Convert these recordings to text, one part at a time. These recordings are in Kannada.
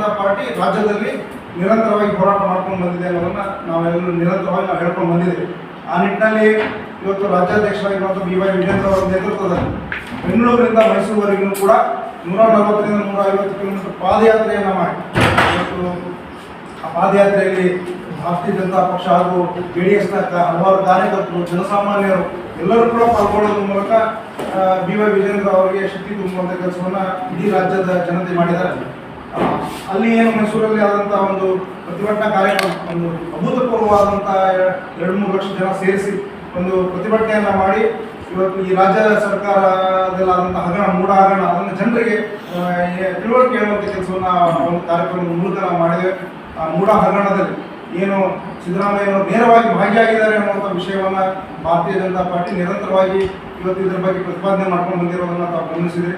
ಜನತಾ ಪಾರ್ಟಿ ರಾಜ್ಯದಲ್ಲಿ ನಿರಂತರವಾಗಿ ಹೋರಾಟ ಮಾಡ್ಕೊಂಡು ಬಂದಿದೆ ಅನ್ನೋದನ್ನ ನಾವೆಲ್ಲರೂ ನಿರಂತರವಾಗಿ ನಾವು ಹೇಳ್ಕೊಂಡು ಬಂದಿದ್ದೇವೆ. ಆ ನಿಟ್ಟಿನಲ್ಲಿ ಇವತ್ತು ರಾಜ್ಯಾಧ್ಯಕ್ಷರಾಗಿರುವಂಥ ಬಿ ವೈ ವಿಜೇಂದ್ರ ಅವರ ನೇತೃತ್ವದಲ್ಲಿ ಬೆಂಗಳೂರಿನಿಂದ ಮೈಸೂರುವರೆಗೂ ಕೂಡ ನೂರ ನಲವತ್ತರಿಂದ ನೂರ ಐವತ್ತು ಕಿಲೋಮೀಟರ್ ಪಾದಯಾತ್ರೆಯನ್ನು ಮಾಡಿ. ಇವತ್ತು ಆ ಪಾದಯಾತ್ರೆಯಲ್ಲಿ ಭಾರತೀಯ ಜನತಾ ಪಕ್ಷ ಹಾಗೂ ಜೆ ಡಿ ಎಸ್ನ ಹಲವಾರು ಕಾರ್ಯಕರ್ತರು, ಜನಸಾಮಾನ್ಯರು ಎಲ್ಲರೂ ಕೂಡ ಪಾಲ್ಗೊಳ್ಳೋದ್ರ ಮೂಲಕ ಬಿ ವೈ ವಿಜೇಂದ್ರ ಅವರಿಗೆ ಶಕ್ತಿ ತುಂಬುವಂಥ ಕೆಲಸವನ್ನು ಇಡೀ ರಾಜ್ಯದ ಜನತೆ ಮಾಡಿದ್ದಾರೆ. ಅಲ್ಲಿ ಏನು ಮೈಸೂರಲ್ಲಿ ಆದಂಥ ಒಂದು ಪ್ರತಿಭಟನಾ ಕಾರ್ಯಕ್ರಮ, ಒಂದು ಅಭೂತಪೂರ್ವವಾದಂಥ ಎರಡು ಮೂರು ಲಕ್ಷ ಜನ ಸೇರಿಸಿ ಒಂದು ಪ್ರತಿಭಟನೆಯನ್ನ ಮಾಡಿ, ಇವತ್ತು ಈ ರಾಜ್ಯ ಸರ್ಕಾರದಲ್ಲಾದಂಥ ಹಗರಣ, ಮೂಢ ಹಗರಣ, ಅದನ್ನು ಜನರಿಗೆ ತಿಳುವಳಿಕೆ ಹೇಳುವಂಥ ಕೆಲಸವನ್ನು ಒಂದು ಕಾರ್ಯಕ್ರಮ ಮೂಲಕ ನಾವು ಆ ಮೂಢ ಹಗರಣದಲ್ಲಿ ಏನು ಸಿದ್ದರಾಮಯ್ಯನವರು ನೇರವಾಗಿ ಭಾಗಿಯಾಗಿದ್ದಾರೆ ಅನ್ನುವಂಥ ವಿಷಯವನ್ನ ಭಾರತೀಯ ಜನತಾ ಪಾರ್ಟಿ ನಿರಂತರವಾಗಿ ಇವತ್ತು ಇದರ ಬಗ್ಗೆ ಪ್ರತಿಪಾದನೆ ಮಾಡ್ಕೊಂಡು ಬಂದಿರೋದನ್ನ ತಾವು ಗಮನಿಸಿದ್ರಿ.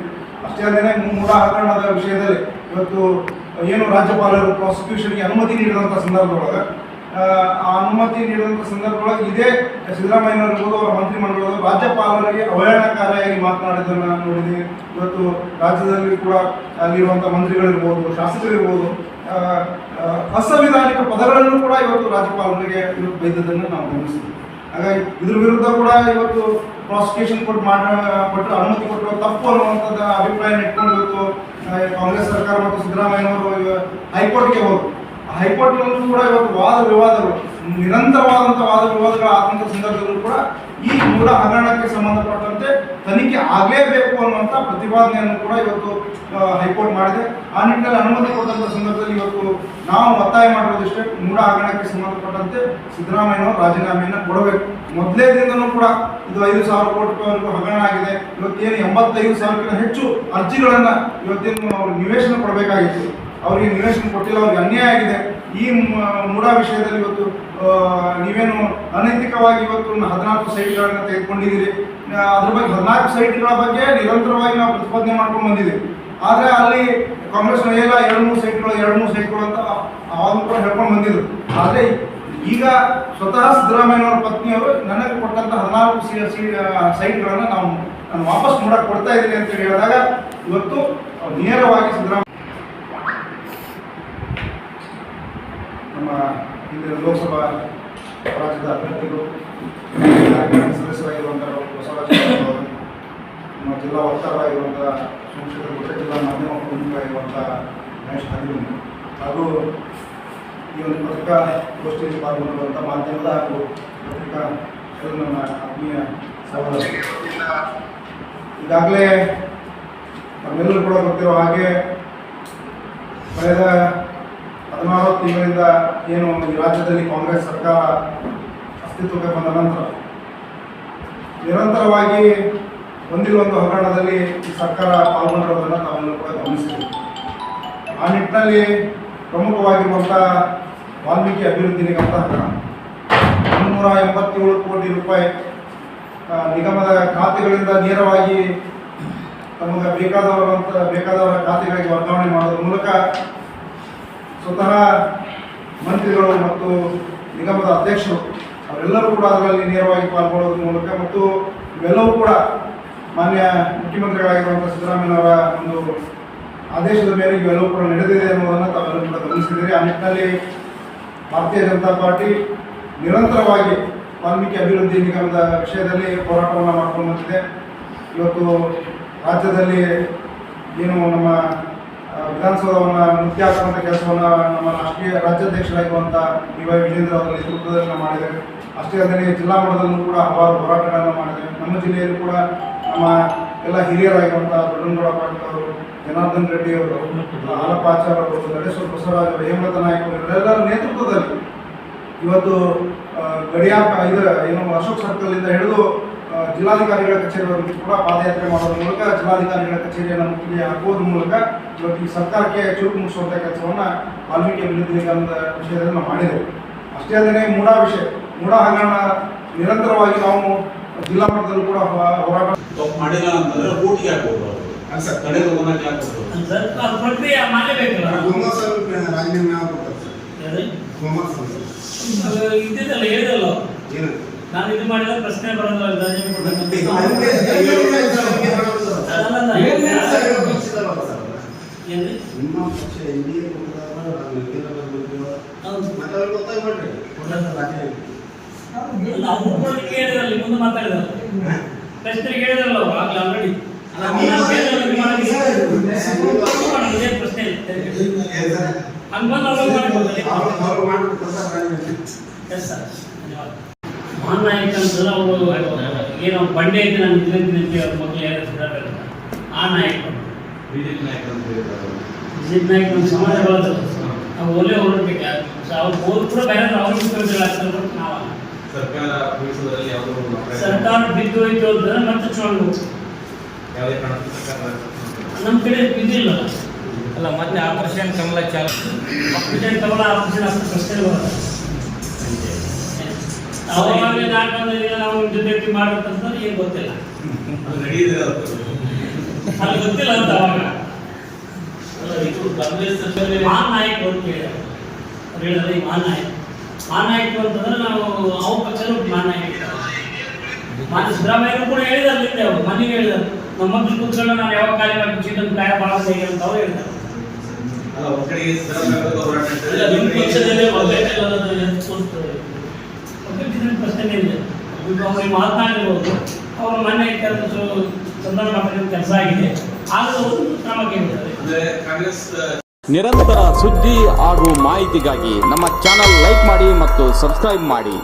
ಅಷ್ಟೇ ಅಲ್ಲದೆ ಮೂಢ ಹಗರಣದ ವಿಷಯದಲ್ಲಿ ಇವತ್ತು ಏನು ರಾಜ್ಯಪಾಲರು ಪ್ರಾಸಿಕ್ಯೂಷನ್ಗೆ ಅನುಮತಿ ನೀಡಿದಂಥ ಸಂದರ್ಭದೊಳಗೆ ಆ, ಅನುಮತಿ ನೀಡಿದಂಥ ಸಂದರ್ಭದೊಳಗೆ ಇದೇ ಸಿದ್ದರಾಮಯ್ಯ ಇರ್ಬೋದು ಅವರ ಮಂತ್ರಿಮಂಡಲದ ರಾಜ್ಯಪಾಲರಿಗೆ ಅವಹೇಳನಕಾರಿಯಾಗಿ ಮಾತನಾಡಿದ್ದನ್ನು ನೋಡಿದೆ. ಇವತ್ತು ರಾಜ್ಯದಲ್ಲಿ ಕೂಡ ಅಲ್ಲಿರುವಂಥ ಮಂತ್ರಿಗಳಿರ್ಬೋದು ಶಾಸಕರಿರ್ಬೋದು ಅಸಂವಿಧಾನಿಕ ಪದಗಳನ್ನು ಕೂಡ ಇವತ್ತು ರಾಜ್ಯಪಾಲರಿಗೆ ಇವತ್ತು ಬೈದದ್ದನ್ನು ನಾವು ಗಮನಿಸ್ತೀವಿ ಹಾಗಾಗಿ ಇದ್ರ ವಿರುದ್ಧ ಕೂಡ ಇವತ್ತು ಪ್ರಾಸಿಕ್ಯೂಷನ್ ಕೊಟ್ಟು ಮಾಡ ಕೊಟ್ಟು ಅನುಮತಿ ಕೊಟ್ಟು ತಪ್ಪು ಅನ್ನುವಂಥದ್ದು ಅಭಿಪ್ರಾಯ ಇಟ್ಕೊಂಡು ಇವತ್ತು ಕಾಂಗ್ರೆಸ್ ಸರ್ಕಾರ ಮತ್ತು ಸಿದ್ದರಾಮಯ್ಯನವರು ಇವ- ಹೈಕೋರ್ಟ್ಗೆ ಹೋದ್ರು ಆ ಹೈಕೋರ್ಟ್ನಲ್ಲೂ ಕೂಡ ಇವತ್ತು ವಾದ ವಿವಾದಗಳು ನಿರಂತರವಾದಂಥ ವಾದ ವಿವಾದಗಳ ಆದಂಥ ಸಂದರ್ಭದಲ್ಲೂ ಕೂಡ ಈ ಮೂಲ ಹಗರಣಕ್ಕೆ ಸಂಬಂಧಪಟ್ಟಂತೆ ತನಿಖೆ ಆಗಲೇಬೇಕು ಅನ್ನುವಂಥ ಪ್ರತಿಪಾದನೆಯನ್ನು ಕೂಡ ಇವತ್ತು ಹೈಕೋರ್ಟ್ ಮಾಡಿದೆ. ಆ ನಿಟ್ಟಿನಲ್ಲಿ ಅನುಮತಿ ಕೊಟ್ಟಂಥ ಸಂದರ್ಭದಲ್ಲಿ ಇವತ್ತು ನಾವು ಒತ್ತಾಯ ಮಾಡಿರೋದಿಷ್ಟೇ, ಮೂಲ ಹಗರಣಕ್ಕೆ ಸಂಬಂಧಪಟ್ಟಂತೆ ಸಿದ್ದರಾಮಯ್ಯನವರು ರಾಜೀನಾಮೆಯನ್ನು ಕೊಡಬೇಕು. ಮೊದಲೇ ದಿನದಲ್ಲೂ ಕೂಡ ಇದು ಐದು ಸಾವಿರ ಕೋಟಿ ರೂಪಾಯಿ ಹಗರಣ ಆಗಿದೆ. ಇವತ್ತೇನು ಎಂಬತ್ತೈದು ಸಾವಿರಕ್ಕಿಂತ ಹೆಚ್ಚು ಅರ್ಜಿಗಳನ್ನು ಇವತ್ತೇನು ನಿವೇಶನ ಕೊಡಬೇಕಾಗಿತ್ತು. ಅವರಿಗೆ ನಿವೇಶನ ಕೊಟ್ಟಿಲ್ಲ, ಅವ್ರಿಗೆ ಅನ್ಯಾಯ ಆಗಿದೆ. ಈ ಮೂಡ ವಿಷಯದಲ್ಲಿ ಇವತ್ತು ನೀವೇನು ಅನೈತಿಕವಾಗಿ ಇವತ್ತು ಹದಿನಾಲ್ಕು ಸೈಟ್ಗಳನ್ನು ತೆಗೆದುಕೊಂಡಿದ್ದೀರಿ. ಅದ್ರ ಬಗ್ಗೆ ಹದಿನಾಲ್ಕು ಸೈಟ್ಗಳ ಬಗ್ಗೆ ನಿರಂತರವಾಗಿ ನಾವು ಪ್ರತಿಪಾದನೆ ಮಾಡ್ಕೊಂಡು ಬಂದಿದ್ದೀವಿ. ಆದರೆ ಅಲ್ಲಿ ಕಾಂಗ್ರೆಸ್ ಎಲ್ಲ ಎರಡು ಮೂರು ಸೈಟ್ಗಳು, ಎರಡು ಮೂರು ಸೈಟ್ಗಳು ಅಂತ ಅವಾಗ ಕೂಡ ಹೇಳ್ಕೊಂಡು ಬಂದಿದ್ರು. ಆದರೆ ಈಗ ಸ್ವತಃ ಸಿದ್ದರಾಮಯ್ಯನವರ ಪತ್ನಿಯವರು ನನಗೆ ಕೊಟ್ಟಂತ ಹದಿನಾಲ್ಕು ಸಿ ಸೈಟ್ಗಳನ್ನು ನಾವು ನಾನು ವಾಪಸ್ ನೋಡಕ್ಕೆ ಕೊಡ್ತಾ ಇದ್ದೀನಿ ಅಂತ ಹೇಳಿದಾಗ ಇವತ್ತು ನೇರವಾಗಿ ಸಿದ್ದರಾಮಯ್ಯ ನಮ್ಮ ಹಿಂದಿನ ಲೋಕಸಭಾ ರಾಜ್ಯದ ಅಭ್ಯರ್ಥಿಗಳು ಸದಸ್ಯರಾಗಿರುವಂಥ ಬಸವರಾಜ ನಮ್ಮ ಜಿಲ್ಲಾ ವಕ್ತಾರರಾಗಿರುವಂಥ ಸಂಸದ ಉತ್ತರ ಜಿಲ್ಲಾ ಮಾಧ್ಯಮ ಪ್ರಮುಖರಾಗಿರುವಂಥ ಗಣೇಶ್ ಹರಿಗುಂಡು ಹಾಗೂ ಈ ಒಂದು ಪತ್ರಿಕಾಗೋಷ್ಠಿಯಲ್ಲಿ ಪಾಲ್ಗೊಂಡಿರುವಂಥ ಮಾಧ್ಯಮದ ಹಾಗೂ ಪತ್ರಿಕಾ ನನ್ನ ಆತ್ಮೀಯ ಸಹೋದರ. ಈಗಾಗಲೇ ನಮ್ಮೆಲ್ಲರೂ ಕೂಡ ಗೊತ್ತಿರೋ ಹಾಗೆ ಕಳೆದ ಹದಿನಾರು ತಿಂಗಳಿಂದ ಏನು ಈ ರಾಜ್ಯದಲ್ಲಿ ಕಾಂಗ್ರೆಸ್ ಸರ್ಕಾರ ಅಸ್ತಿತ್ವಕ್ಕೆ ಬಂದ ನಂತರ ನಿರಂತರವಾಗಿ ಹೊಂದಿರುವಂಥ ಹಗರಣದಲ್ಲಿ ಈ ಸರ್ಕಾರ ಪಾಲ್ಗೊಂಡಿರೋದನ್ನು ತಾವೆಲ್ಲರೂ ಕೂಡ ಗಮನಿಸಿದ್ದೀವಿ ಆ ನಿಟ್ಟಿನಲ್ಲಿ ಪ್ರಮುಖವಾಗಿರುವಂಥ ವಾಲ್ಮೀಕಿ ಅಭಿವೃದ್ಧಿ ನಿಗಮದ ಹಗರಣ ಮುನ್ನೂರ ಎಂಬತ್ತೇಳು ಕೋಟಿ ರೂಪಾಯಿ ನಿಗಮದ ಖಾತೆಗಳಿಂದ ನೇರವಾಗಿ ತಮಗೆ ಬೇಕಾದವರಂತ ಬೇಕಾದವರ ಖಾತೆಗಳಿಗೆ ವರ್ಗಾವಣೆ ಮಾಡೋದ್ರ ಮೂಲಕ ಸ್ವತಃ ಮಂತ್ರಿಗಳು ಮತ್ತು ನಿಗಮದ ಅಧ್ಯಕ್ಷರು, ಅವರೆಲ್ಲರೂ ಕೂಡ ಅದರಲ್ಲಿ ನೇರವಾಗಿ ಪಾಲ್ಗೊಳ್ಳೋದ್ರ ಮೂಲಕ ಮತ್ತು ಇವೆಲ್ಲವೂ ಕೂಡ ಮಾನ್ಯ ಮುಖ್ಯಮಂತ್ರಿಗಳಾಗಿರುವಂಥ ಸಿದ್ದರಾಮಯ್ಯನವರ ಒಂದು ಆದೇಶದ ಮೇಲೆ ಇವೆಲ್ಲವೂ ಕೂಡ ನಡೆದಿದೆ ಅನ್ನೋದನ್ನು ತಾವೆಲ್ಲರೂ ಕೂಡ ಗಮನಿಸಿದ್ದೀರಿ. ಆ ನಿಟ್ಟಿನಲ್ಲಿ ಭಾರತೀಯ ಜನತಾ ಪಾರ್ಟಿ ನಿರಂತರವಾಗಿ ವಾಲ್ಮೀಕಿ ಅಭಿವೃದ್ಧಿ ನಿಗಮದ ವಿಷಯದಲ್ಲಿ ಹೋರಾಟವನ್ನು ಮಾಡ್ಕೊಂಡು ಬಂದಿದೆ. ಇವತ್ತು ರಾಜ್ಯದಲ್ಲಿ ಏನು ನಮ್ಮ ವಿಧಾನಸೌಧವನ್ನು ಮುಖ್ಯ ಹಾಕುವಂಥ ಕೆಲಸವನ್ನು ನಮ್ಮ ರಾಷ್ಟ್ರೀಯ ರಾಜ್ಯಾಧ್ಯಕ್ಷರಾಗಿರುವಂಥ ಡಿ ವೈ ವಿಜೇಂದ್ರ ಅವರ ನೇತೃತ್ವದಲ್ಲಿ ಮಾಡಿದ್ದೇವೆ ಅಷ್ಟೇ ಅಲ್ಲದೆ ಜಿಲ್ಲಾ ಮಟ್ಟದಲ್ಲೂ ಕೂಡ ಹಲವಾರು ಹೋರಾಟಗಳನ್ನು ಮಾಡಿದ್ದೇವೆ ನಮ್ಮ ಜಿಲ್ಲೆಯಲ್ಲೂ ಕೂಡ ನಮ್ಮ ಎಲ್ಲ ಹಿರಿಯರಾಗಿರುವಂಥ ದೊಡ್ಡನಗೌಡ ಪಾಟೀಲ್ ಅವರು ಜನಾರ್ದನ್ ರೆಡ್ಡಿ ಅವರು ಹಾಲಪ್ಪ ಆಚಾರ್ ಅವರು ನಡೇಶ್ವರ ಬಸವರಾಜ್ ಅವರು ಹೇಮಲತ ನಾಯಕ್ ಅವರು ಇವರೆಲ್ಲರ ನೇತೃತ್ವದಲ್ಲಿ ಇವತ್ತು ಗಡಿಯಾಪ ಇದರ ಏನು ಅಶೋಕ್ ಸರ್ಕಲ್ನಿಂದ ಹಿಡಿದು ಆ, ಜಿಲ್ಲಾಧಿಕಾರಿಗಳ ಕಚೇರಿವರೆಗೂ ಕೂಡ ಪಾದಯಾತ್ರೆ ಮಾಡೋದ್ರ ಮೂಲಕ ಜಿಲ್ಲಾಧಿಕಾರಿಗಳ ಕಚೇರಿಯನ್ನು ಮುತ್ತಿಗೆ ಹಾಕೋದ್ರ ಮೂಲಕ ಇವತ್ತು ಈ ಸರ್ಕಾರಕ್ಕೆ ಚುರುಕು ಮುಗಿಸುವಂಥ ಕೆಲಸವನ್ನು ವಾಲ್ಮೀಕಿ ಅಭಿವೃದ್ಧಿ ನಿಗಮದ ವಿಷಯದಲ್ಲಿ ನಾವು ಮಾಡಿದ್ದೇವೆ. ಅಷ್ಟೇ ಅಲ್ಲದೆ ಮೂಡಾ ವಿಷಯ ಮೂಡಾ ಹಗರಣ ನಿರಂತರವಾಗಿ ನಾವು ಜಿಲ್ಲಾ ಮಟ್ಟದಲ್ಲೂ ಕೂಡ ಹೋರಾಟ ಮಾಡಿಲ್ಲ ಅಂತಂದ್ರೆ ಊಟಿಗೆ ಹಾಕಬಹುದು ಸರ್. ಕಡೆ ತಗೊಂಡಾಗ ಹಾಕ್ಬೋದು ಸರ್ ಪ್ರಕ್ರಿಯೆ ಮಾಡಲೇಬೇಕಲ್ಲ? ಹುಮ್ಮಸ್ ರಾಜೀನಾಮೆ ಯಾವ ಸರ್. ಅಂತ. ಅದು ಇದ್ದಿದ್ದಲ್ಲ ಹೇಳಿದಲ್ಲ ಏನು ನಾನು ಇದು ಮಾಡಿದ ಪ್ರಶ್ನೆ ಬರೋದಿಲ್ಲ ರಾಜೀನಾಮೆ ಕೊಡ್ಬೇಕಂತ. ನಮ್ಗೆ- ಅಲ್ಲಲ್ಲ, ಏನ್ ಈಗ- ಸರ್ ಇವಾಗ ಪಕ್ಷದಲ್ಲ ಸರ್ ಅವ್ರು. ಏನ್ರಿ ನಿಮ್ಮ ಪಕ್ಷ ಎನ್ ಡಿ ಎ ಬಂದಿದ್ದಾರ ಹೌದು ಮತ್ತೆ ಅವ್ರಿಗೆ ಗೊತ್ತಾಗ್ಬಿಡ್ರಿ ರಾಜೀನಾಮೆ ನಾವು ಕೊಡ್ಲಿಕ್ಕೆ ಹೇಳಿದ್ರಲ್ಲಿ ಮುಂದೆ ಮಾತಾಡಿದಲ್ಲ ಪ್ರಶ್ನೆ ಕೇಳಿದ್ರಲ್ಲ ಅವ್ರು ಆಗ್ಲೇ ಆಲ್ರೆಡಿ ಅಲ್ಲ, ನೀವು ಇದೇ ಪ್ರಶ್ನೆ ಇಲ್ಲ ಏನ್ ಸರ್? ಹಂಗ್ ಬಂದು ಅವ್ರು ಮಾಡ್ಕೊಡ್ತಾರೆ ಅವ್ರು- ಅವ್ರು ಮಾಡ್ಬಿಟ್ಟು ಸರ್ ರಾಜೀನಾಮೆ ಸರ್ ನಾಯಕ ಅಂತಂದ್ರೆ ಅವರು ಏನೋ ಬಂಡೆ ಐತೆ ನಾನು ನಿಂತಿರ್ತೀನಿ ಅಂತ ಅವ್ರ ಮಕ್ಕಳು ಯಾರು ಸುಧಾರ ಆ ನಾಯಕ. ಬಿಜೆಪಿ ನಾಯಕ ಅಂತ ಬಿಜೆಪಿ ನಾಯಕ ನಮ್ಮ ಸಮಾಜ ಬಳದಲ್ಲ ನಾವು ಒಲೆ ಹೊರಡ್ಬೇಕು. ಅವ್ರು ಹೋದ್ ಕೂಡ ಬೇರೆ ಅವ್ರಿಗೆ ನಾವು. ಸರ್ಕಾರ ಉಳಿಸೋದ್ರಲ್ಲಿ ಯಾವುದೋ ಸರ್ಕಾರ ಬಿದ್ದು ಹೋಯ್ತು ಅಂದ್ರೆ ಮತ್ತೆ ಚುನಾವಣೆ ಯಾವುದೇ ಕಾರಣಕ್ಕೂ ಸರ್ಕಾರ ನಮ್ಮ ಕಡೆ ಬಿದ್ದಿಲ್ಲ. ಅಲ್ಲ ಮತ್ತೆ ಆಪರೇಷನ್ ಕಮಲ ಚಾಲು ಆಪರೇಷನ್ ಕಮಲ ಆಪರೇಷನ್ ಅಷ್ಟು ಪ್ರಶ್ನೆ ಬರಲ್ಲ ಅವಾಗ ನಾಲ್ಕು ಮಂದಿ ನಾವು ಜೊತೆ ಮಾಡ್ಬೇಕಂತಂದ್ರೆ ಏನು ಗೊತ್ತಿಲ್ಲ. ಅಲ್ಲಿ ಗೊತ್ತಿಲ್ಲ ಅಂತ ಮಾನ್ ನಾಯಕರು ಅಂತ ಹೇಳಿದ್ರು ಮಾನ್ ನಾಯಕ ಮಹಾನ್ ನಾಯಕರು ಅಂತಂದ್ರೆ ನಾವು ಅವ್ರ ಪಕ್ಷದ ಮಹಾನ್ ನಾಯಕ ಕೂಡ ಹೇಳಿದಾರೆ ಅಲ್ಲಿಂದ ಅವರು ಮನೆಗೆ ಹೇಳಿದಾರೆ ನಮ್ಮ ನಾನು ಯಾವಾಗ ಖಾಲಿ ಮಾಡಿ ಚೀಟನ್ ಕಾಯ ಭಾಳ ಹೇಗೆ ಅಂತ ಒಂದ್ ಕಡೆಗೆ ಸಿದ್ದರಾಮಯ್ಯ ವಿರುದ್ಧ ಹೋರಾಟ ಇಲ್ಲ ನಡೆಸಿದ್ರೆ, ನಿಮ್ಮ ಪಕ್ಷದಲ್ಲೇ ಒಗ್ಗಟ್ಟಿಲ್ಲ ಪ್ರಶ್ನೆ ಇದೆ ಈಗ ಅವ್ರಿಗೆ ಮಾತನಾಡಿರ್ಬೋದು ಅವ್ರ ಮನೆ ಕೆಲಸ ಸಂಧಾನ ಮಾಡತಕ್ಕಂಥ ಕೆಲಸ ಆಗಿದೆ. ಆದರೂ ಕ್ರಮ ಕೇಳಿದ್ದಾರೆ ಅಂದ್ರೆ ಕಾಂಗ್ರೆಸ್ ನಿರಂತರ ಸುದ್ದಿ ಹಾಗೂ ಮಾಹಿತಿಗಾಗಿ ನಮ್ಮ ಚಾನಲ್ ಲೈಕ್ ಮಾಡಿ ಮತ್ತು ಸಬ್ಸ್ಕ್ರೈಬ್ ಮಾಡಿ.